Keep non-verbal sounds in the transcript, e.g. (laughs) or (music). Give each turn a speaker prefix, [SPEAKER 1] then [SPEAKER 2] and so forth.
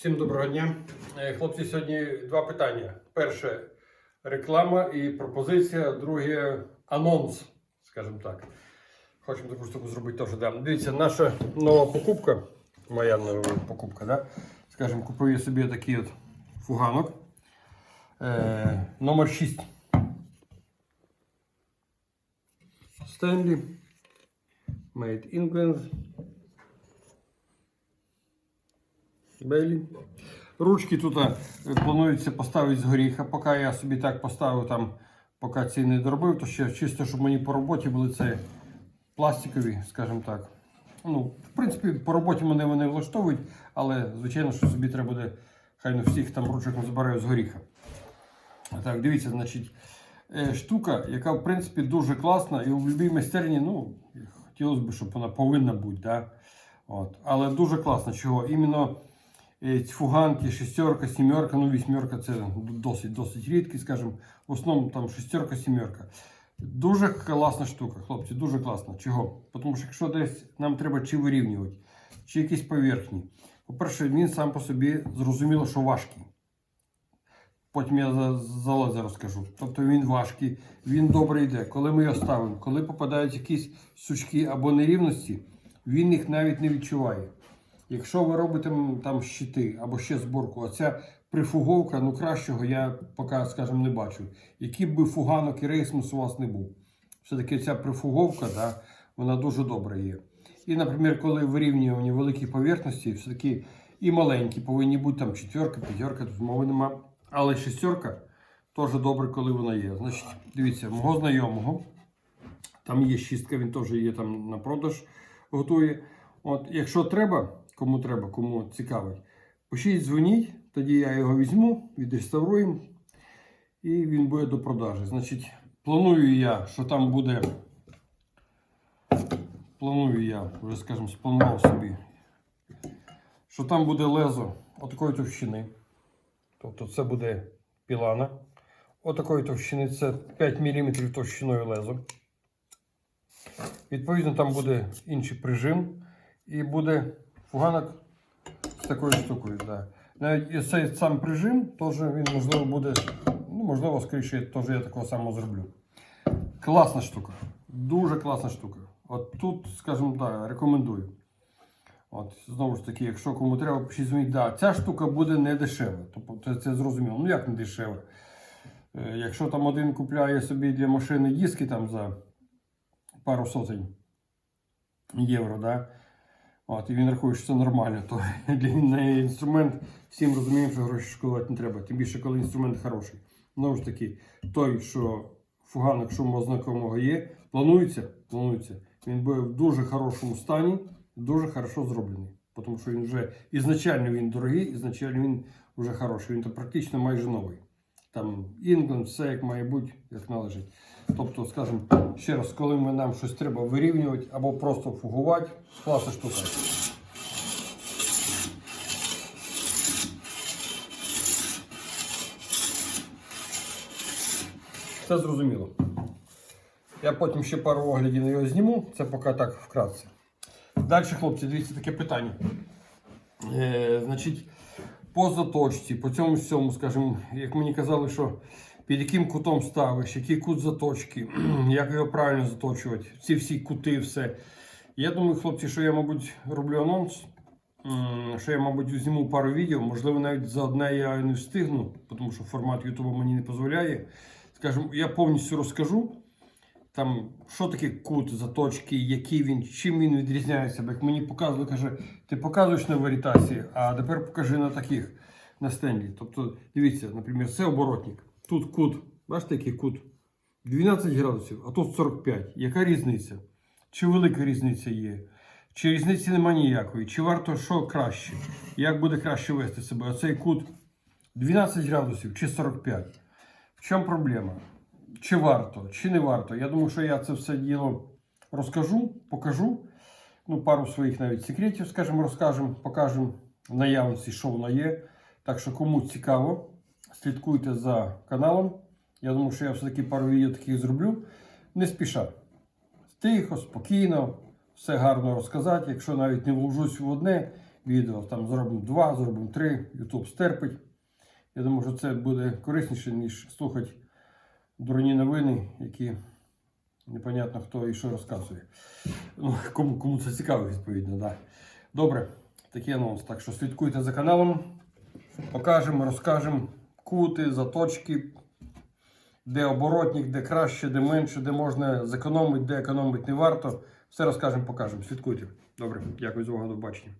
[SPEAKER 1] Всім доброго дня. Е, Хлопці, сьогодні два питання. Перше реклама і пропозиція, друге анонс, скажімо так. Хочемо таку штуку зробити теж. Да. Дивіться, наша нова покупка, моя нова покупка, да? скажімо, купив я собі такий от фуганок. Е, номер 6. Stanley. Made England. Бейлі. Ручки тут е, планується поставити з горіха. Поки я собі так поставив, там, поки ці не доробив, то ще чисто, щоб мені по роботі були це пластикові, скажімо так. Ну, в принципі, по роботі мене вони влаштовують, але звичайно, що собі треба буде, хай не всіх там ручок не забираю з горіха. Так, дивіться, значить, е, штука, яка в принципі дуже класна, і в будь-якій майстерні, ну, хотілося б, щоб вона повинна бути. Да? От. Але дуже класно. Чого? Іменно фуганки, шестерка, сімерка, ну вісьмерка це досить досить рідкі, скажімо. В основному там шестерка, сімерка. Дуже класна штука, хлопці, дуже класна. Чого? Тому що якщо десь нам треба чи вирівнювати, чи якісь поверхні. По-перше, він сам по собі зрозуміло, що важкий. Потім я за, розкажу. Тобто він важкий, він добре йде. Коли ми його ставимо, коли попадають якісь сучки або нерівності, він їх навіть не відчуває. Якщо ви робите там щити або ще зборку, оця прифуговка, ну кращого я поки, скажімо, не бачу. Який би фуганок і рейсмус у вас не був. Все-таки ця прифуговка, да, вона дуже добра є. І, наприклад, коли вирівнювання великих поверхностей, все-таки і маленькі повинні бути там четверка, п'ятерка, тут мови нема. Але шестерка теж добре, коли вона є. Значить, дивіться, мого знайомого. Там є шістка, він теж є там на продаж, готує. От, якщо треба, кому треба, кому цікавить, пишіть, дзвоніть, тоді я його візьму, відреставруємо і він буде до продажі. Значить, планую я, що там буде. Планую я, вже скажімо, спланував собі, що там буде лезо отакої товщини. Тобто це буде пілана. Отакої товщини це 5 мм товщиною лезо. Відповідно, там буде інший прижим і буде фуганок з такою штукою. Да. Навіть і цей сам прижим, теж він можливо буде, ну, можливо, скоріше, теж я такого самого зроблю. Класна штука. Дуже класна штука. От тут, скажімо так, рекомендую. От, знову ж таки, якщо кому треба, пишіть. Да, ця штука буде не дешева. Тобто це, це зрозуміло. Ну як не дешева? Е, якщо там один купляє собі для машини диски там за пару сотень євро, да? От, і він рахує, що це нормально, то (laughs) для неї інструмент всім розуміємо, що гроші шкодувати не треба. Тим більше, коли інструмент хороший. Знову ж таки, той, що фуганок, що у мого знайомого є, планується, планується. Він буде в дуже хорошому стані, дуже хорошо зроблений. Тому що він вже ізначально він дорогий, ізначально він вже хороший. Він то практично майже новий. Там Інгленд, все як має бути, як належить. Тобто, скажімо, ще раз, коли ми нам щось треба вирівнювати або просто фугувати, класна штука. Це зрозуміло. Я потім ще пару оглядів на його зніму, це поки так вкратце. Далі, хлопці, дивіться таке питання. Е, значить, по заточці, по цьому всьому, скажімо, як мені казали, що під яким кутом ставиш, який кут заточки, (clears throat) як його правильно заточувати, ці всі кути, все. Я думаю, хлопці, що я, мабуть, роблю анонс, що я, мабуть, зніму пару відео, можливо, навіть за одне я не встигну, тому що формат Ютуба мені не дозволяє. Скажімо, я повністю розкажу. Там, що таке кут, заточки, який він, чим він відрізняється. Як мені показували, каже, ти показуєш на варітасі, а тепер покажи на таких на стенді. Тобто, дивіться, наприклад, це оборотник. Тут кут, бачите, який кут? 12 градусів, а тут 45. Яка різниця? Чи велика різниця є? Чи різниці немає ніякої? Чи варто що краще? Як буде краще вести себе? Оцей кут 12 градусів чи 45? В чому проблема? Чи варто, чи не варто. Я думаю, що я це все діло розкажу, покажу. Ну, пару своїх навіть секретів, скажімо, розкажемо, покажемо в наявності, що воно є. Так що, кому цікаво, слідкуйте за каналом. Я думаю, що я все-таки пару відео таких зроблю. Не спіша. Тихо, спокійно, все гарно розказати. Якщо навіть не вложусь в одне відео. Там зробимо два, зробимо три, YouTube стерпить. Я думаю, що це буде корисніше, ніж слухати дурні новини, які непонятно хто і що розказує. Ну, кому, кому це цікаво, відповідно, да. Добре, такий анонс. Так що слідкуйте за каналом. Покажемо, розкажемо кути, заточки, де оборотник, де краще, де менше, де можна зекономити, де економити не варто. Все розкажемо, покажемо. Слідкуйте. Добре, дякую за увагу, до побачення.